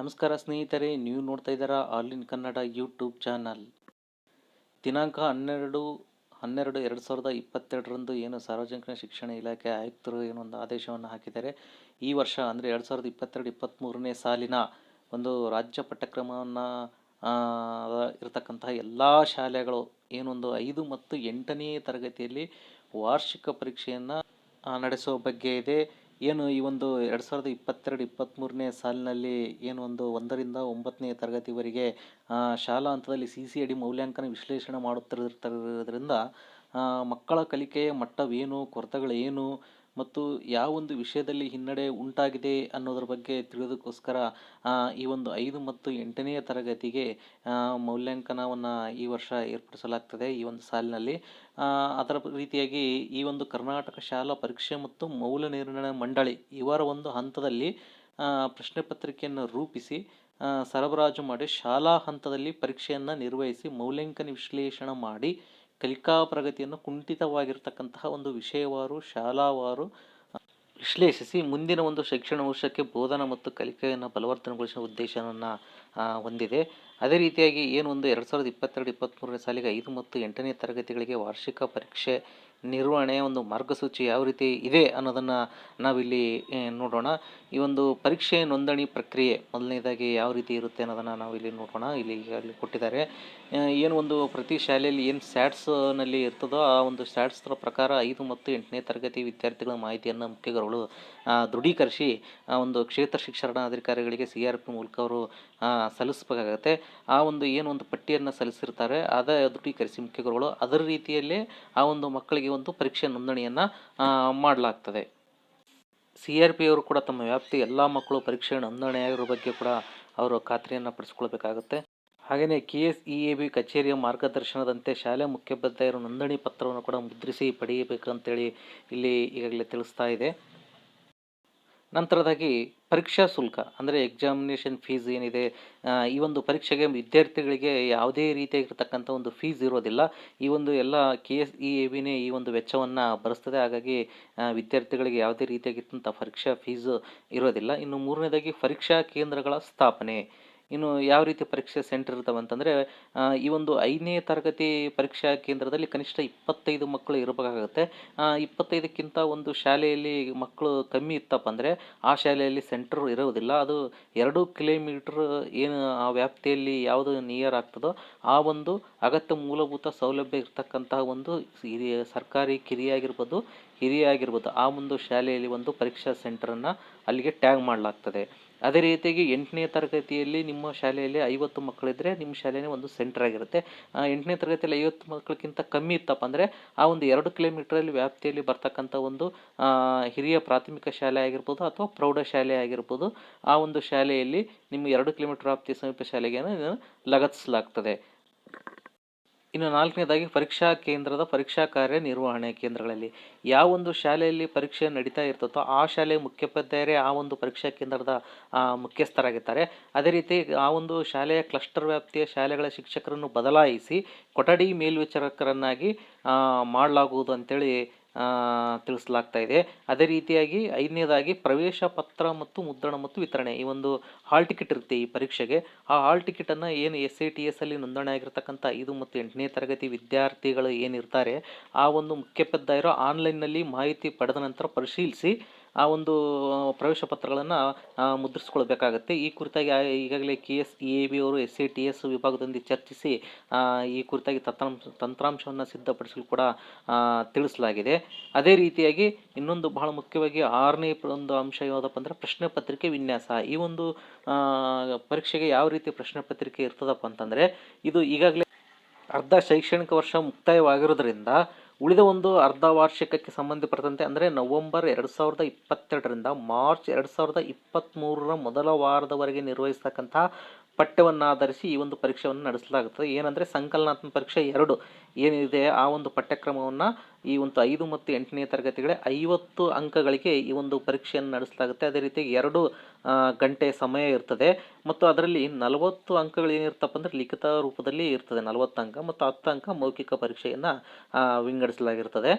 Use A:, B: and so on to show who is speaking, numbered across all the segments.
A: ನಮಸ್ಕಾರ ಸ್ನೇಹಿತರೆ, ನೀವು ನೋಡ್ತಾ ಇದ್ದೀರಾ all in Kannada YouTube channel. ದಿನಾಂಕ ಹನ್ನೆರಡು ಹನ್ನೆರಡು ಎರಡು ಸಾವಿರದ ಇಪ್ಪತ್ತೆರಡರಂದು ಏನು ಸಾರ್ವಜನಿಕ ಶಿಕ್ಷಣ ಇಲಾಖೆ ಆಯುಕ್ತರು ಏನೊಂದು ಆದೇಶವನ್ನು ಹಾಕಿದ್ದಾರೆ? ಈ ವರ್ಷ ಅಂದರೆ ಎರಡು ಸಾವಿರದ ಇಪ್ಪತ್ತೆರಡು ಇಪ್ಪತ್ತ್ಮೂರನೇ ಸಾಲಿನ ಒಂದು ರಾಜ್ಯ ಪಠ್ಯಕ್ರಮವನ್ನು ಇರತಕ್ಕಂತಹ ಎಲ್ಲ ಶಾಲೆಗಳು ಏನೊಂದು ಐದು ಮತ್ತು ಎಂಟನೇ ತರಗತಿಯಲ್ಲಿ ವಾರ್ಷಿಕ ಪರೀಕ್ಷೆಯನ್ನು ನಡೆಸುವ ಬಗ್ಗೆ ಇದೆ. ಏನು ಈ ಒಂದು ಎರಡು ಸಾವಿರದ ಇಪ್ಪತ್ತೆರಡು ಇಪ್ಪತ್ತ್ಮೂರನೇ ಸಾಲಿನಲ್ಲಿ ಏನು ಒಂದು ಒಂದರಿಂದ ಒಂಬತ್ತನೇ ತರಗತಿವರೆಗೆ ಶಾಲಾ ಹಂತದಲ್ಲಿ ಸಿ ಸಿ ಅಡಿ ಮೌಲ್ಯಾಂಕನ ವಿಶ್ಲೇಷಣೆ ಮಾಡುತ್ತಿರೋದ್ರಿಂದ ಮಕ್ಕಳ ಕಲಿಕೆಯ ಮಟ್ಟವೇನು, ಕೊರತೆಗಳೇನು ಮತ್ತು ಯಾವ ಒಂದು ವಿಷಯದಲ್ಲಿ ಹಿನ್ನಡೆ ಉಂಟಾಗಿದೆ ಅನ್ನೋದ್ರ ಬಗ್ಗೆ ತಿಳಿಯೋದಕ್ಕೋಸ್ಕರ ಈ ಒಂದು ಐದು ಮತ್ತು ಎಂಟನೆಯ ತರಗತಿಗೆ ಮೌಲ್ಯಾಂಕನವನ್ನು ಈ ವರ್ಷ ಏರ್ಪಡಿಸಲಾಗ್ತದೆ ಈ ಒಂದು ಸಾಲಿನಲ್ಲಿ. ಅದರ ರೀತಿಯಾಗಿ ಈ ಒಂದು ಕರ್ನಾಟಕ ಶಾಲಾ ಪರೀಕ್ಷೆ ಮತ್ತು ಮೌಲ್ಯ ನಿರ್ಣಯ ಮಂಡಳಿ ಇವರ ಒಂದು ಹಂತದಲ್ಲಿ ಪ್ರಶ್ನೆ ಪತ್ರಿಕೆಯನ್ನು ರೂಪಿಸಿ ಸರಬರಾಜು ಮಾಡಿ ಶಾಲಾ ಹಂತದಲ್ಲಿ ಪರೀಕ್ಷೆಯನ್ನು ನಿರ್ವಹಿಸಿ ಮೌಲ್ಯಾಂಕನ ವಿಶ್ಲೇಷಣೆ ಮಾಡಿ ಕಲಿಕಾ ಪ್ರಗತಿಯನ್ನು ಕುಂಠಿತವಾಗಿರ್ತಕ್ಕಂತಹ ಒಂದು ವಿಷಯವಾರು, ಶಾಲಾವಾರು ವಿಶ್ಲೇಷಿಸಿ ಮುಂದಿನ ಒಂದು ಶೈಕ್ಷಣಿಕ ವರ್ಷಕ್ಕೆ ಬೋಧನಾ ಮತ್ತು ಕಲಿಕೆಯನ್ನು ಬಲವರ್ಧನೆಗೊಳಿಸುವ ಉದ್ದೇಶವನ್ನು ಹೊಂದಿದೆ. ಅದೇ ರೀತಿಯಾಗಿ ಏನು ಒಂದು ಎರಡು ಸಾವಿರದ ಇಪ್ಪತ್ತೆರಡು ಇಪ್ಪತ್ತ್ಮೂರನೇ ಸಾಲಿಗೆ ಐದು ಮತ್ತು ಎಂಟನೇ ತರಗತಿಗಳಿಗೆ ವಾರ್ಷಿಕ ಪರೀಕ್ಷೆ ನಿರ್ವಹಣೆಯ ಒಂದು ಮಾರ್ಗಸೂಚಿ ಯಾವ ರೀತಿ ಇದೆ ಅನ್ನೋದನ್ನು ನಾವಿಲ್ಲಿ ನೋಡೋಣ. ಈ ಒಂದು ಪರೀಕ್ಷೆ ನೋಂದಣಿ ಪ್ರಕ್ರಿಯೆ ಮೊದಲನೇದಾಗಿ ಯಾವ ರೀತಿ ಇರುತ್ತೆ ಅನ್ನೋದನ್ನು ನಾವು ಇಲ್ಲಿ ನೋಡೋಣ. ಇಲ್ಲಿ ಈಗಾಗಲೇ ಕೊಟ್ಟಿದ್ದಾರೆ. ಏನು ಒಂದು ಪ್ರತಿ ಶಾಲೆಯಲ್ಲಿ ಏನು ಸ್ಯಾಟ್ಸ್ನಲ್ಲಿ ಇರ್ತದೋ ಆ ಒಂದು ಸ್ಟ್ಯಾಟ್ಸ್ರ ಪ್ರಕಾರ ಐದು ಮತ್ತು ಎಂಟನೇ ತರಗತಿ ವಿದ್ಯಾರ್ಥಿಗಳ ಮಾಹಿತಿಯನ್ನು ಮುಖ್ಯಗಳು ದೃಢೀಕರಿಸಿ, ಆ, ಒಂದು ಕ್ಷೇತ್ರ ಶಿಕ್ಷಣಾಧಿಕಾರಿಗಳಿಗೆ ಸಿ ಆರ್ ಪಿ ಮೂಲಕ ಅವರು ಸಲ್ಲಿಸಬೇಕಾಗತ್ತೆ. ಆ ಒಂದು ಏನು ಒಂದು ಪಟ್ಟಿಯನ್ನು ಸಲ್ಲಿಸಿರ್ತಾರೆ, ಅದ ದೃಢೀಕರಿಸಿ ಮುಖ್ಯಗಳು ಅದರ ರೀತಿಯಲ್ಲಿ ಆ ಒಂದು ಮಕ್ಕಳಿಗೆ ಒಂದು ಪರೀಕ್ಷೆ ನೋಂದಣಿಯನ್ನು ಮಾಡಲಾಗ್ತದೆ. ಸಿ ಆರ್ ಪಿ ಅವರು ಕೂಡ ತಮ್ಮ ವ್ಯಾಪ್ತಿ ಎಲ್ಲ ಮಕ್ಕಳು ಪರೀಕ್ಷೆ ನೋಂದಣಿಯಾಗಿರೋ ಬಗ್ಗೆ ಕೂಡ ಅವರು ಖಾತ್ರಿಯನ್ನು ಪಡಿಸ್ಕೊಳ್ಬೇಕಾಗುತ್ತೆ. ಹಾಗೆಯೇ K S E A B ಕಚೇರಿಯ ಮಾರ್ಗದರ್ಶನದಂತೆ ಶಾಲೆ ಮುಖ್ಯೋಪಾಧ್ಯಾಯರು ನೋಂದಣಿ ಪತ್ರವನ್ನು ಕೂಡ ಮುದ್ರಿಸಿ ಪಡೆಯಬೇಕಂತೇಳಿ ಇಲ್ಲಿ ಈಗಾಗಲೇ ತಿಳಿಸ್ತಾ ಇದೆ. ನಂತರದಾಗಿ ಪರೀಕ್ಷಾ ಶುಲ್ಕ, ಅಂದರೆ ಎಕ್ಸಾಮಿನೇಷನ್ ಫೀಸ್ ಏನಿದೆ ಈ ಒಂದು ಪರೀಕ್ಷೆಗೆ ವಿದ್ಯಾರ್ಥಿಗಳಿಗೆ ಯಾವುದೇ ರೀತಿಯಾಗಿರ್ತಕ್ಕಂಥ ಒಂದು ಫೀಸ್ ಇರೋದಿಲ್ಲ. ಈ ಒಂದು ಎಲ್ಲ ಕೆ ಎಸ್ ಇ ಎ ಬಿನೇ ಈ ಒಂದು ವೆಚ್ಚವನ್ನು ಭರಿಸ್ತದೆ. ಹಾಗಾಗಿ ವಿದ್ಯಾರ್ಥಿಗಳಿಗೆ ಯಾವುದೇ ರೀತಿಯಾಗಿರ್ತಂಥ ಪರೀಕ್ಷಾ ಫೀಸು ಇರೋದಿಲ್ಲ. ಇನ್ನು ಮೂರನೇದಾಗಿ ಪರೀಕ್ಷಾ ಕೇಂದ್ರಗಳ ಸ್ಥಾಪನೆ. ಇನ್ನು ಯಾವ ರೀತಿ ಪರೀಕ್ಷೆ ಸೆಂಟರ್ ಇರ್ತವೆ ಅಂತಂದರೆ ಈ ಒಂದು ಐದನೇ ತರಗತಿ ಪರೀಕ್ಷಾ ಕೇಂದ್ರದಲ್ಲಿ ಕನಿಷ್ಠ ಇಪ್ಪತ್ತೈದು ಮಕ್ಕಳು ಇರಬೇಕಾಗುತ್ತೆ. ಇಪ್ಪತ್ತೈದಕ್ಕಿಂತ ಒಂದು ಶಾಲೆಯಲ್ಲಿ ಮಕ್ಕಳು ಕಮ್ಮಿ ಇತ್ತಪ್ಪ ಅಂದರೆ, ಆ ಶಾಲೆಯಲ್ಲಿ ಸೆಂಟರ್ ಇರೋದಿಲ್ಲ. ಅದು ಎರಡು ಕಿಲೋಮೀಟ್ರ್ ಏನು ಆ ವ್ಯಾಪ್ತಿಯಲ್ಲಿ ಯಾವುದು ನಿಯರ್ ಆಗ್ತದೋ, ಆ ಒಂದು ಅಗತ್ಯ ಮೂಲಭೂತ ಸೌಲಭ್ಯ ಇರತಕ್ಕಂತಹ ಒಂದು ಸರ್ಕಾರಿ ಕಿರಿಯ ಆಗಿರ್ಬೋದು ಹಿರಿಯ ಆಗಿರ್ಬೋದು ಆ ಒಂದು ಶಾಲೆಯಲ್ಲಿ ಒಂದು ಪರೀಕ್ಷಾ ಸೆಂಟರನ್ನು ಅಲ್ಲಿಗೆ ಟ್ಯಾಗ್ ಮಾಡಲಾಗ್ತದೆ. ಅದೇ ರೀತಿಯಾಗಿ ಎಂಟನೇ ತರಗತಿಯಲ್ಲಿ ನಿಮ್ಮ ಶಾಲೆಯಲ್ಲಿ ಐವತ್ತು ಮಕ್ಕಳಿದ್ದರೆ ನಿಮ್ಮ ಶಾಲೆನೇ ಒಂದು ಸೆಂಟರ್ ಆಗಿರುತ್ತೆ. ಎಂಟನೇ ತರಗತಿಯಲ್ಲಿ ಐವತ್ತು ಮಕ್ಕಳಿಗಿಂತ ಕಮ್ಮಿ ಇತ್ತಪ್ಪ ಅಂದರೆ ಆ ಒಂದು ಎರಡು ಕಿಲೋಮೀಟ್ರಲ್ಲಿ ವ್ಯಾಪ್ತಿಯಲ್ಲಿ ಬರ್ತಕ್ಕಂಥ ಒಂದು ಹಿರಿಯ ಪ್ರಾಥಮಿಕ ಶಾಲೆ ಆಗಿರ್ಬೋದು ಅಥವಾ ಪ್ರೌಢಶಾಲೆ ಆಗಿರ್ಬೋದು, ಆ ಒಂದು ಶಾಲೆಯಲ್ಲಿ ನಿಮ್ಮ ಎರಡು ಕಿಲೋಮೀಟರ್ ವ್ಯಾಪ್ತಿಯ ಸಮೀಪ ಶಾಲೆಗೆ ಲಗತ್ತಿಸಲಾಗ್ತದೆ. ಇನ್ನು ನಾಲ್ಕನೇದಾಗಿ ಪರೀಕ್ಷಾ ಕೇಂದ್ರದ ಪರೀಕ್ಷಾ ಕಾರ್ಯ ನಿರ್ವಹಣೆ ಕೇಂದ್ರಗಳಲ್ಲಿ ಯಾವ ಒಂದು ಶಾಲೆಯಲ್ಲಿ ಪರೀಕ್ಷೆ ನಡೀತಾ ಇರ್ತದೋ ಆ ಶಾಲೆಯ ಮುಖ್ಯೋಪಾಧ್ಯಾಯರೇ ಆ ಒಂದು ಪರೀಕ್ಷಾ ಕೇಂದ್ರದ ಮುಖ್ಯಸ್ಥರಾಗಿರ್ತಾರೆ ಅದೇ ರೀತಿ ಆ ಒಂದು ಶಾಲೆಯ ಕ್ಲಸ್ಟರ್ ವ್ಯಾಪ್ತಿಯ ಶಾಲೆಗಳ ಶಿಕ್ಷಕರನ್ನು ಬದಲಾಯಿಸಿ ಕೊಠಡಿ ಮೇಲ್ವಿಚಾರಕರನ್ನಾಗಿ ಮಾಡಲಾಗುವುದು ಅಂತೇಳಿ ತಿಳಿಸಲಾಗ್ತಾ ಇದೆ. ಅದೇ ರೀತಿಯಾಗಿ ಐದನೇದಾಗಿ ಪ್ರವೇಶ ಪತ್ರ ಮತ್ತು ಮುದ್ರಣ ಮತ್ತು ವಿತರಣೆ ಈ ಒಂದು ಹಾಲ್ ಟಿಕೆಟ್ ಇರುತ್ತೆ ಈ ಪರೀಕ್ಷೆಗೆ. ಆ ಹಾಲ್ ಟಿಕೆಟನ್ನು ಏನು ಎಸ್ ಐ ಟಿ ಎಸ್ ಅಲ್ಲಿ ನೋಂದಣಿ ಆಗಿರ್ತಕ್ಕಂಥ ಐದು ಮತ್ತು ಎಂಟನೇ ತರಗತಿ ವಿದ್ಯಾರ್ಥಿಗಳು ಏನಿರ್ತಾರೆ, ಆ ಒಂದು ಮುಖ್ಯೋಪಾಧ್ಯಾಯರು ಆನ್ಲೈನ್ನಲ್ಲಿ ಮಾಹಿತಿ ಪಡೆದ ನಂತರ ಪರಿಶೀಲಿಸಿ ಆ ಒಂದು ಪ್ರವೇಶ ಪತ್ರಗಳನ್ನು ಮುದ್ರಿಸ್ಕೊಳ್ಬೇಕಾಗತ್ತೆ. ಈ ಕುರಿತಾಗಿ ಈಗಾಗಲೇ ಕೆ ಎಸ್ ಎ ಬಿ ಅವರು, ಎಸ್ ಎ ಟಿ ಎಸ್ ವಿಭಾಗದೊಂದಿಗೆ ಚರ್ಚಿಸಿ ಈ ಕುರಿತಾಗಿ ತಂತ್ರಾಂಶ ತಂತ್ರಾಂಶವನ್ನು ಸಿದ್ಧಪಡಿಸಲು ಕೂಡ ತಿಳಿಸಲಾಗಿದೆ. ಅದೇ ರೀತಿಯಾಗಿ ಇನ್ನೊಂದು ಬಹಳ ಮುಖ್ಯವಾಗಿ ಆರನೇ ಒಂದು ಅಂಶ ಯಾವುದಪ್ಪ ಅಂದರೆ ಪ್ರಶ್ನೆ ಪತ್ರಿಕೆ ವಿನ್ಯಾಸ. ಈ ಒಂದು ಪರೀಕ್ಷೆಗೆ ಯಾವ ರೀತಿ ಪ್ರಶ್ನೆ ಪತ್ರಿಕೆ ಇರ್ತದಪ್ಪ ಅಂತಂದರೆ, ಇದು ಈಗಾಗಲೇ ಅರ್ಧ ಶೈಕ್ಷಣಿಕ ವರ್ಷ ಮುಕ್ತಾಯವಾಗಿರೋದ್ರಿಂದ ಉಳಿದ ಒಂದು ಅರ್ಧ ವಾರ್ಷಿಕಕ್ಕೆ ಸಂಬಂಧಪಟ್ಟಂತೆ ಅಂದರೆ ನವೆಂಬರ್ ಎರಡು ಸಾವಿರದ ಇಪ್ಪತ್ತೆರಡರಿಂದ ಮಾರ್ಚ್ ಎರಡು ಸಾವಿರದ ಇಪ್ಪತ್ತ್ಮೂರರ ಮೊದಲ ವಾರದವರೆಗೆ ನಿರ್ವಹಿಸ್ತಕ್ಕಂಥ ಪಠ್ಯವನ್ನು ಆಧರಿಸಿ ಈ ಒಂದು ಪರೀಕ್ಷೆಯನ್ನು ನಡೆಸಲಾಗುತ್ತದೆ. ಏನಂದರೆ ಸಂಕಲನಾತ್ಮಕ ಪರೀಕ್ಷೆ ಎರಡು ಏನಿದೆ, ಆ ಒಂದು ಪಠ್ಯಕ್ರಮವನ್ನು ಈ ಒಂದು ಐದು ಮತ್ತು ಎಂಟನೇ ತರಗತಿಗಳೇ ಐವತ್ತು ಅಂಕಗಳಿಗೆ ಈ ಒಂದು ಪರೀಕ್ಷೆಯನ್ನು ನಡೆಸಲಾಗುತ್ತೆ. ಅದೇ ರೀತಿ ಎರಡು ಗಂಟೆ ಸಮಯ ಇರ್ತದೆ. ಮತ್ತು ಅದರಲ್ಲಿ ನಲವತ್ತು ಅಂಕಗಳು ಏನಿರ್ತಪ್ಪ ಅಂದರೆ ಲಿಖಿತ ರೂಪದಲ್ಲಿ ಇರ್ತದೆ. ನಲವತ್ತು ಅಂಕ ಮತ್ತು ಹತ್ತು ಅಂಕ ಮೌಖಿಕ ಪರೀಕ್ಷೆಯನ್ನು ವಿಂಗಡಿಸಲಾಗಿರ್ತದೆ.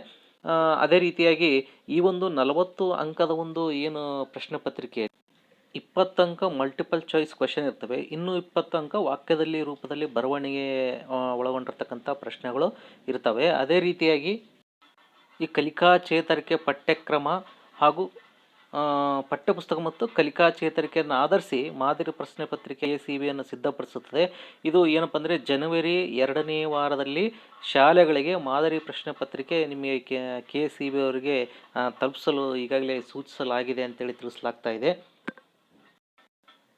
A: ಅದೇ ರೀತಿಯಾಗಿ ಈ ಒಂದು ನಲವತ್ತು ಅಂಕದ ಒಂದು ಏನು ಪ್ರಶ್ನೆ ಪತ್ರಿಕೆ ಇಪ್ಪತ್ತು ಅಂಕ ಮಲ್ಟಿಪಲ್ ಚಾಯ್ಸ್ ಕ್ವೆಶನ್ ಇರ್ತವೆ. ಇನ್ನೂ ಅಂಕ ವಾಕ್ಯದಲ್ಲಿ ರೂಪದಲ್ಲಿ ಬರವಣಿಗೆ ಒಳಗೊಂಡಿರ್ತಕ್ಕಂಥ ಪ್ರಶ್ನೆಗಳು ಇರ್ತವೆ. ಅದೇ ರೀತಿಯಾಗಿ ಈ ಕಲಿಕಾ ಚೇತರಿಕೆ ಪಠ್ಯಕ್ರಮ ಹಾಗೂ ಪಠ್ಯಪುಸ್ತಕ ಮತ್ತು ಕಲಿಕಾ ಚೇತರಿಕೆಯನ್ನು ಆಧರಿಸಿ ಮಾದರಿ ಪ್ರಶ್ನೆ ಪತ್ರಿಕೆ ಸಿ ಬಿಯನ್ನು ಸಿದ್ಧಪಡಿಸುತ್ತದೆ. ಇದು ಏನಪ್ಪ ಅಂದರೆ ಜನವರಿ ಎರಡನೇ ವಾರದಲ್ಲಿ ಶಾಲೆಗಳಿಗೆ ಮಾದರಿ ಪ್ರಶ್ನೆ ಪತ್ರಿಕೆ ನಿಮಗೆ ಕೆ ಕೆ ಸಿ ಬಿ ಅವರಿಗೆ ತಲುಪಿಸಲು ಈಗಾಗಲೇ ಸೂಚಿಸಲಾಗಿದೆ ಅಂತೇಳಿ ತಿಳಿಸಲಾಗ್ತಾ ಇದೆ.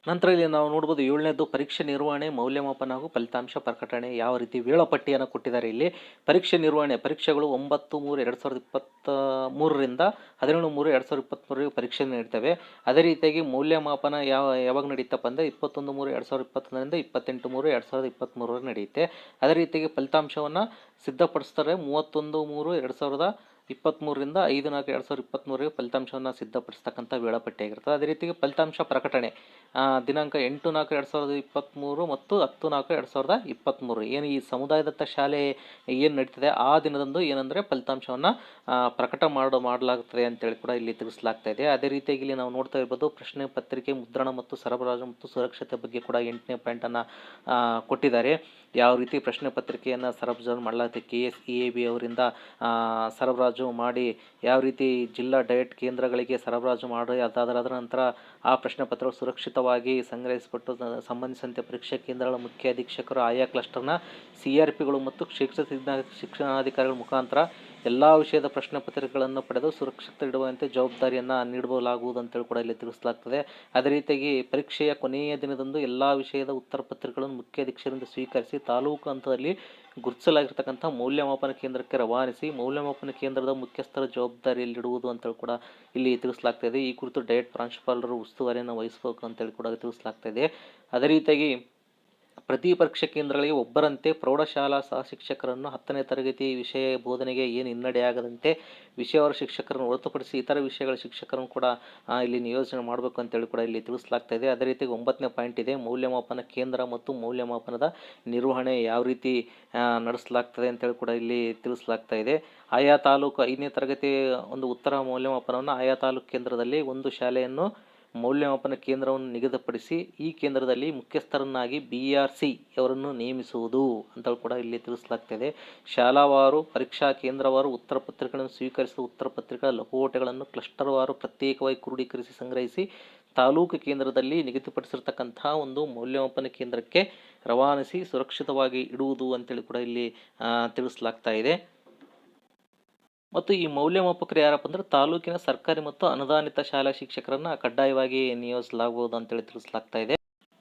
A: ನಂತರ ಇಲ್ಲಿ ನಾವು ನೋಡ್ಬೋದು ಏಳನೇದು ಪರೀಕ್ಷೆ ನಿರ್ವಹಣೆ, ಮೌಲ್ಯಮಾಪನ ಹಾಗೂ ಫಲಿತಾಂಶ ಪ್ರಕಟಣೆ. ಯಾವ ರೀತಿ ವೇಳಾಪಟ್ಟಿಯನ್ನು ಕೊಟ್ಟಿದ್ದಾರೆ ಇಲ್ಲಿ? ಪರೀಕ್ಷೆ ನಿರ್ವಹಣೆ, ಪರೀಕ್ಷೆಗಳು ಒಂಬತ್ತು ಮೂರು ಎರಡು ಸಾವಿರದ ಇಪ್ಪತ್ತ ಮೂರರಿಂದ ಹದಿನೇಳು ಮೂರು ಎರಡು ಸಾವಿರದ ಇಪ್ಪತ್ತ್ಮೂರರಿಗೆ ಪರೀಕ್ಷೆ ನಡೀತವೆ. ಅದೇ ರೀತಿಯಾಗಿ ಮೌಲ್ಯಮಾಪನ ಯಾವ, ಯಾವಾಗ ನಡೀತಪ್ಪ ಅಂದರೆ ಇಪ್ಪತ್ತೊಂದು ಮೂರು ಎರಡು ಸಾವಿರದ ಇಪ್ಪತ್ತೊಂದರಿಂದ ಇಪ್ಪತ್ತೆಂಟು ಮೂರು ಎರಡು ಸಾವಿರದ ಇಪ್ಪತ್ತ್ಮೂರವರೆಗೆ ನಡೆಯುತ್ತೆ. ಅದೇ ರೀತಿಯಾಗಿ ಫಲಿತಾಂಶವನ್ನು ಸಿದ್ಧಪಡಿಸ್ತಾರೆ ಮೂವತ್ತೊಂದು ಮೂರು ಎರಡು ಸಾವಿರದ ಇಪ್ಪತ್ತ್ಮೂರರಿಂದ ಐದು ನಾಲ್ಕು ಎರಡು ಸಾವಿರದ ಇಪ್ಪತ್ತ್ಮೂರಿಗೆ ಫಲಿತಾಂಶವನ್ನು ಸಿದ್ಧಪಡಿಸ್ತಕ್ಕಂಥ ವೇಳಾಪಟ್ಟಿ ಆಗಿರ್ತದೆ. ಅದೇ ರೀತಿಗೆ ಫಲಿತಾಂಶ ಪ್ರಕಟಣೆ ದಿನಾಂಕ ಎಂಟು ನಾಲ್ಕು ಎರಡು ಸಾವಿರದ ಇಪ್ಪತ್ತ್ಮೂರು ಮತ್ತು ಹತ್ತು ನಾಲ್ಕು ಎರಡು ಸಾವಿರದ ಇಪ್ಪತ್ತ್ಮೂರು ಏನು ಈ ಸಮುದಾಯದತ್ತ ಶಾಲೆ ಏನು ನಡೀತದೆ ಆ ದಿನದಂದು ಏನಂದರೆ ಫಲಿತಾಂಶವನ್ನು ಪ್ರಕಟ ಮಾಡೋ ಮಾಡಲಾಗುತ್ತದೆ ಅಂತೇಳಿ ಕೂಡ ಇಲ್ಲಿ ತಿಳಿಸಲಾಗ್ತಾ ಇದೆ. ಅದೇ ರೀತಿಯಾಗಿ ಇಲ್ಲಿ ನಾವು ನೋಡ್ತಾ ಇರ್ಬೋದು ಪ್ರಶ್ನೆ ಪತ್ರಿಕೆ ಮುದ್ರಣ ಮತ್ತು ಸರಬರಾಜು ಮತ್ತು ಸುರಕ್ಷತೆ ಬಗ್ಗೆ ಕೂಡ ಎಂಟನೇ ಪಾಯಿಂಟನ್ನು ಕೊಟ್ಟಿದ್ದಾರೆ. ಯಾವ ರೀತಿ ಪ್ರಶ್ನೆ ಪತ್ರಿಕೆಯನ್ನು ಸರಬರಾಜು ಮಾಡಲಾಗುತ್ತೆ K S E A B ಅವರಿಂದ ಆ, ಸರಬರಾಜು ಮಾಡಿ ಯಾವ ರೀತಿ ಜಿಲ್ಲಾ ಡಯಟ್ ಕೇಂದ್ರಗಳಿಗೆ ಸರಬರಾಜು ಮಾಡಿ ಅದಾದ ಅದರ ನಂತರ ಆ ಪ್ರಶ್ನೆ ಪತ್ರವು ಸುರಕ್ಷಿತವಾಗಿ ಸಂಗ್ರಹಿಸಿಬಿಟ್ಟು ಸಂಬಂಧಿಸಿದಂತೆ ಪರೀಕ್ಷಾ ಕೇಂದ್ರಗಳ ಮುಖ್ಯ ಅಧೀಕ್ಷಕರು ಆಯಾ ಕ್ಲಸ್ಟರ್ನ ಸಿ ಆರ್ ಪಿಗಳು ಮತ್ತು ಶಿಕ್ಷಣ ಶಿಕ್ಷಣಾಧಿಕಾರಿಗಳ ಮುಖಾಂತರ ಎಲ್ಲ ವಿಷಯದ ಪ್ರಶ್ನೆ ಪತ್ರಿಕೆಗಳನ್ನು ಪಡೆದು ಸುರಕ್ಷಿತ ಇಡುವಂತೆ ಜವಾಬ್ದಾರಿಯನ್ನು ನೀಡಲಾಗುವುದು ಅಂತೇಳಿ ಕೂಡ ಇಲ್ಲಿ ತಿಳಿಸಲಾಗ್ತದೆ. ಅದೇ ರೀತಿಯಾಗಿ ಪರೀಕ್ಷೆಯ ಕೊನೆಯ ದಿನದಂದು ಎಲ್ಲ ವಿಷಯದ ಉತ್ತರ ಪತ್ರಿಕೆಗಳನ್ನು ಮುಖ್ಯ ಅಧೀಕ್ಷರಿಂದ ಸ್ವೀಕರಿಸಿ ತಾಲೂಕು ಹಂತದಲ್ಲಿ ಗುರುತಿಸಲಾಗಿರ್ತಕ್ಕಂಥ ಮೌಲ್ಯಮಾಪನ ಕೇಂದ್ರಕ್ಕೆ ರವಾನಿಸಿ ಮೌಲ್ಯಮಾಪನ ಕೇಂದ್ರದ ಮುಖ್ಯಸ್ಥರ ಜವಾಬ್ದಾರಿಯಲ್ಲಿಡುವುದು ಅಂತೇಳಿ ಕೂಡ ಇಲ್ಲಿ ತಿಳಿಸಲಾಗ್ತಾ ಈ ಕುರಿತು ಡಯಟ್ ಪ್ರಾಂಶುಪಾಲರು ಉಸ್ತುವಾರಿಯನ್ನು ವಹಿಸಬೇಕು ಅಂತೇಳಿ ಕೂಡ ತಿಳಿಸಲಾಗ್ತಾ ಅದೇ ರೀತಿಯಾಗಿ ಪ್ರತಿ ಪರೀಕ್ಷಾ ಕೇಂದ್ರಗಳಿಗೆ ಒಬ್ಬರಂತೆ ಪ್ರೌಢಶಾಲಾ ಸಹ ಶಿಕ್ಷಕರನ್ನು ಹತ್ತನೇ ತರಗತಿ ವಿಷಯ ಬೋಧನೆಗೆ ಏನು ಹಿನ್ನಡೆಯಾಗದಂತೆ ವಿಷಯವರ ಶಿಕ್ಷಕರನ್ನು ಹೊರತುಪಡಿಸಿ ಇತರ ವಿಷಯಗಳ ಶಿಕ್ಷಕರನ್ನು ಕೂಡ ಇಲ್ಲಿ ನಿಯೋಜನೆ ಮಾಡಬೇಕು ಅಂತೇಳಿ ಕೂಡ ಇಲ್ಲಿ ತಿಳಿಸಲಾಗ್ತಾ ಇದೆ. ಅದೇ ರೀತಿ ಒಂಬತ್ತನೇ ಪಾಯಿಂಟ್ ಇದೆ. ಮೌಲ್ಯಮಾಪನ ಕೇಂದ್ರ ಮತ್ತು ಮೌಲ್ಯಮಾಪನದ ನಿರ್ವಹಣೆ ಯಾವ ರೀತಿ ನಡೆಸಲಾಗ್ತದೆ ಅಂತೇಳಿ ಕೂಡ ಇಲ್ಲಿ ತಿಳಿಸಲಾಗ್ತಾ ಇದೆ. ಆಯಾ ತಾಲೂಕು ಐದನೇ ತರಗತಿ ಒಂದು ಉತ್ತರ ಮೌಲ್ಯಮಾಪನವನ್ನು ಆಯಾ ತಾಲೂಕು ಕೇಂದ್ರದಲ್ಲಿ ಒಂದು ಶಾಲೆಯನ್ನು ಮೌಲ್ಯಮಾಪನ ಕೇಂದ್ರವನ್ನು ನಿಗದಿಪಡಿಸಿ ಈ ಕೇಂದ್ರದಲ್ಲಿ ಮುಖ್ಯಸ್ಥರನ್ನಾಗಿ ಬಿ ಆರ್ ಸಿ ಅವರನ್ನು ನೇಮಿಸುವುದು ಅಂತ ಕೂಡ ಇಲ್ಲಿ ತಿಳಿಸಲಾಗ್ತಿದೆ. ಶಾಲಾವಾರು, ಪರೀಕ್ಷಾ ಕೇಂದ್ರವಾರು, ಉತ್ತರ ಪತ್ರಿಕೆಗಳನ್ನು ಸ್ವೀಕರಿಸಿದ ಉತ್ತರ ಪತ್ರಿಕೆಗಳ ಲಕೋಟೆಗಳನ್ನು ಕ್ಲಸ್ಟರ್ವಾರು ಪ್ರತ್ಯೇಕವಾಗಿ ಕ್ರೋಢೀಕರಿಸಿ ಸಂಗ್ರಹಿಸಿ ತಾಲೂಕು ಕೇಂದ್ರದಲ್ಲಿ ನಿಗದಿಪಡಿಸಿರ್ತಕ್ಕಂತಹ ಒಂದು ಮೌಲ್ಯಮಾಪನ ಕೇಂದ್ರಕ್ಕೆ ರವಾನಿಸಿ ಸುರಕ್ಷಿತವಾಗಿ ಇಡುವುದು ಅಂತೇಳಿ ಕೂಡ ಇಲ್ಲಿ ತಿಳಿಸಲಾಗ್ತಾ ಇದೆ. ಮತ್ತು ಈ ಮೌಲ್ಯಮಾಪಕರು ಯಾರಪ್ಪ ಅಂದ್ರೆ ತಾಲೂಕಿನ ಸರ್ಕಾರಿ ಮತ್ತು ಅನುದಾನಿತ ಶಾಲಾ ಶಿಕ್ಷಕರನ್ನ ಕಡ್ಡಾಯವಾಗಿ ನಿಯೋಜಿಸಲಾಗುವುದು ಅಂತೇಳಿ ತಿಳಿಸಲಾಗ್ತಾ ಇದೆ.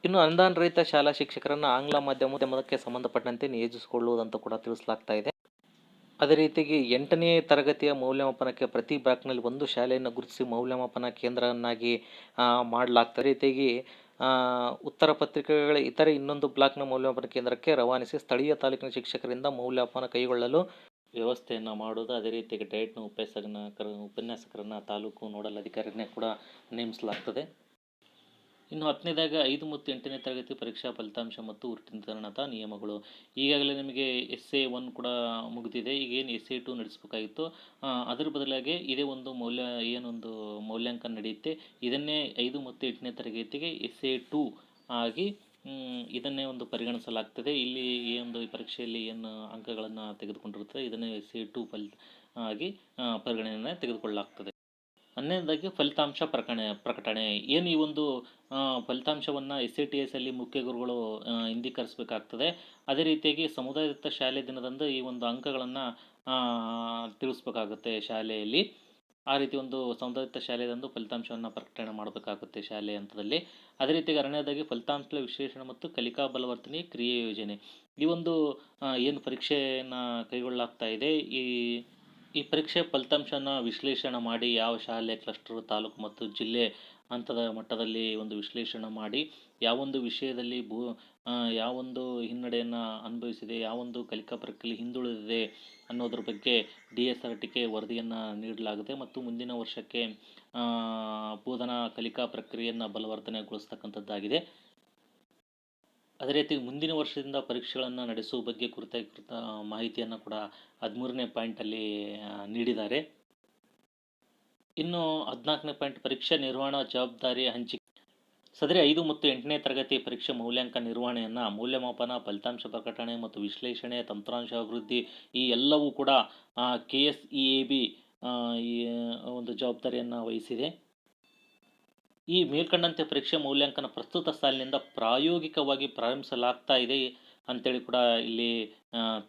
A: ಇನ್ನು ಅನುದಾನ ರಹಿತ ಶಾಲಾ ಶಿಕ್ಷಕರನ್ನ ಆಂಗ್ಲ ಮಾಧ್ಯಮಕ್ಕೆ ಸಂಬಂಧಪಟ್ಟಂತೆ ನಿಯೋಜಿಸಿಕೊಳ್ಳುವುದಂತ ಕೂಡ ತಿಳಿಸಲಾಗ್ತಾ ಇದೆ. ಅದೇ ರೀತಿಯಾಗಿ ಎಂಟನೇ ತರಗತಿಯ ಮೌಲ್ಯಮಾಪನಕ್ಕೆ ಪ್ರತಿ ಬ್ಲಾಕ್ನಲ್ಲಿ ಒಂದು ಶಾಲೆಯನ್ನು ಗುರುತಿಸಿ ಮೌಲ್ಯಮಾಪನ ಕೇಂದ್ರವನ್ನಾಗಿ ಮಾಡಲಾಗ್ತದೆ ರೀತಿಯಾಗಿ ಉತ್ತರ ಪತ್ರಿಕೆಗಳ ಇತರೆ ಇನ್ನೊಂದು ಬ್ಲಾಕ್ನ ಮೌಲ್ಯಮಾಪನ ಕೇಂದ್ರಕ್ಕೆ ರವಾನಿಸಿ ಸ್ಥಳೀಯ ತಾಲೂಕಿನ ಶಿಕ್ಷಕರಿಂದ ಮೌಲ್ಯಮಾಪನ ಕೈಗೊಳ್ಳಲು ವ್ಯವಸ್ಥೆಯನ್ನು ಮಾಡೋದು. ಅದೇ ರೀತಿಯಾಗಿ ಡಯಟ್ನ ಉಪನ್ಯಾಸಕರ ಉಪನ್ಯಾಸಕರನ್ನು ತಾಲೂಕು ನೋಡಲ್ ಅಧಿಕಾರಿನೇ ಕೂಡ ನೇಮಿಸಲಾಗ್ತದೆ. ಇನ್ನು ಹತ್ತನೇದಾಗ ಐದು ಮತ್ತು ಎಂಟನೇ ತರಗತಿ ಪರೀಕ್ಷಾ ಫಲಿತಾಂಶ ಮತ್ತು ಉತ್ತೀರ್ಣತಾ ನಿಯಮಗಳು. ಈಗಾಗಲೇ ನಿಮಗೆ ಎಸ್ ಎ ಒನ್ ಕೂಡ ಮುಗಿದಿದೆ. ಈಗ ಏನು ಎಸ್ ಎ ಟು ನಡೆಸಬೇಕಾಗಿತ್ತು? ಅದರ ಬದಲಾಗಿ ಇದೇ ಒಂದು ಮೌಲ್ಯ, ಏನೊಂದು ಮೌಲ್ಯಾಂಕನ ನಡೆಯುತ್ತೆ. ಇದನ್ನೇ ಐದು ಮತ್ತು ಎಂಟನೇ ತರಗತಿಗೆ ಎಸ್ ಎ ಟು ಆಗಿ ಇದನ್ನೇ ಒಂದು ಪರಿಗಣಿಸಲಾಗ್ತದೆ. ಇಲ್ಲಿ ಈ ಒಂದು ಪರೀಕ್ಷೆಯಲ್ಲಿ ಏನು ಅಂಕಗಳನ್ನು ತೆಗೆದುಕೊಂಡಿರುತ್ತದೆ, ಇದನ್ನೇ ಸಿ ಟು ಫಲಿ, ಆಗಿ ಪರಿಗಣನೆಯನ್ನು ತೆಗೆದುಕೊಳ್ಳಲಾಗ್ತದೆ. ಹನ್ನೆರಡಾಗಿ ಫಲಿತಾಂಶ ಪ್ರಕಟಣೆ ಪ್ರಕಟಣೆ. ಏನು ಈ ಒಂದು ಫಲಿತಾಂಶವನ್ನು ಎಸ್ ಸಿ ಟಿ ಎಸ್ ಅಲ್ಲಿ ಮುಖ್ಯ ಗುರುಗಳು ಹಿಂದೀಕರಿಸಬೇಕಾಗ್ತದೆ ಅದೇ ರೀತಿಯಾಗಿ ಸಮುದಾಯದ ಶಾಲೆ ದಿನದಂದು ಈ ಒಂದು ಅಂಕಗಳನ್ನು ತಿಳಿಸ್ಬೇಕಾಗುತ್ತೆ ಶಾಲೆಯಲ್ಲಿ. ಆ ರೀತಿ ಒಂದು ಸೌಂದರ್ಯತ ಶಾಲೆದಂದು ಫಲಿತಾಂಶವನ್ನು ಪ್ರಕಟಣೆ ಮಾಡಬೇಕಾಗುತ್ತೆ ಶಾಲೆ ಹಂತದಲ್ಲಿ. ಅದೇ ರೀತಿಯಾಗಿ ಎರಡನೇದಾಗಿ ಫಲಿತಾಂಶಗಳ ವಿಶ್ಲೇಷಣೆ ಮತ್ತು ಕಲಿಕಾ ಬಲವರ್ತನೆ ಕ್ರಿಯೆ ಯೋಜನೆ. ಈ ಒಂದು ಏನು ಪರೀಕ್ಷೆಯನ್ನು ಕೈಗೊಳ್ಳಲಾಗ್ತಾ ಇದೆ, ಈ ಈ ಪರೀಕ್ಷೆ ಫಲಿತಾಂಶನ ವಿಶ್ಲೇಷಣೆ ಮಾಡಿ ಯಾವ ಶಾಲೆ, ಕ್ಲಸ್ಟರ್, ತಾಲೂಕು ಮತ್ತು ಜಿಲ್ಲೆ ಹಂತದ ಮಟ್ಟದಲ್ಲಿ ಒಂದು ವಿಶ್ಲೇಷಣೆ ಮಾಡಿ ಯಾವೊಂದು ವಿಷಯದಲ್ಲಿ ಭೂ ಯಾವೊಂದು ಹಿನ್ನಡೆಯನ್ನು ಅನುಭವಿಸಿದೆ ಯಾವೊಂದು ಕಲಿಕಾ ಪ್ರಕ್ರಿಯೆ ಹಿಂದುಳಿದಿದೆ ಅನ್ನೋದ್ರ ಬಗ್ಗೆ ಡಿ ಎಸ್ ಆರ್ ಟಿಗೆ ವರದಿಯನ್ನು ನೀಡಲಾಗಿದೆ ಮತ್ತು ಮುಂದಿನ ವರ್ಷಕ್ಕೆ ಬೋಧನಾ ಕಲಿಕಾ ಪ್ರಕ್ರಿಯೆಯನ್ನು ಬಲವರ್ಧನೆಗೊಳಿಸ್ತಕ್ಕಂಥದ್ದಾಗಿದೆ. ಅದೇ ರೀತಿ ಮುಂದಿನ ವರ್ಷದಿಂದ ಪರೀಕ್ಷೆಗಳನ್ನು ನಡೆಸುವ ಬಗ್ಗೆ ಕುರಿತ ಮಾಹಿತಿಯನ್ನು ಕೂಡ ಹದಿಮೂರನೇ ಪಾಯಿಂಟಲ್ಲಿ ನೀಡಿದ್ದಾರೆ. ಇನ್ನು ಹದಿನಾಲ್ಕನೇ ಪಾಯಿಂಟ್, ಪರೀಕ್ಷಾ ನಿರ್ವಹಣಾ ಜವಾಬ್ದಾರಿ ಹಂಚಿಕೆ.
B: ಸದರಿ ಐದು ಮತ್ತು ಎಂಟನೇ ತರಗತಿ ಪರೀಕ್ಷೆ ಮೌಲ್ಯಾಂಕ ನಿರ್ವಹಣೆಯನ್ನು ಮೌಲ್ಯಮಾಪನ, ಫಲಿತಾಂಶ ಪ್ರಕಟಣೆ ಮತ್ತು ವಿಶ್ಲೇಷಣೆ, ತಂತ್ರಾಂಶ ಅಭಿವೃದ್ಧಿ ಈ ಎಲ್ಲವೂ ಕೂಡ K S E A B ಒಂದು ಜವಾಬ್ದಾರಿಯನ್ನು ವಹಿಸಿದೆ. ಈ ಮೇಲ್ಕಂಡಂತೆ ಪರೀಕ್ಷೆ ಮೌಲ್ಯಾಂಕನ ಪ್ರಸ್ತುತ ಸಾಲಿನಿಂದ ಪ್ರಾಯೋಗಿಕವಾಗಿ ಪ್ರಾರಂಭಿಸಲಾಗ್ತಾ ಇದೆ ಅಂತೇಳಿ ಕೂಡ ಇಲ್ಲಿ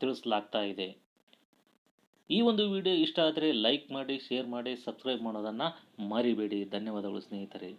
B: ತಿಳಿಸಲಾಗ್ತಾ ಇದೆ. ಈ ಒಂದು ವಿಡಿಯೋ ಇಷ್ಟ ಆದರೆ ಲೈಕ್ ಮಾಡಿ ಶೇರ್ ಮಾಡಿ ಸಬ್ಸ್ಕ್ರೈಬ್ ಮಾಡೋದನ್ನು ಮರಿಬೇಡಿ. ಧನ್ಯವಾದಗಳು ಸ್ನೇಹಿತರೆ.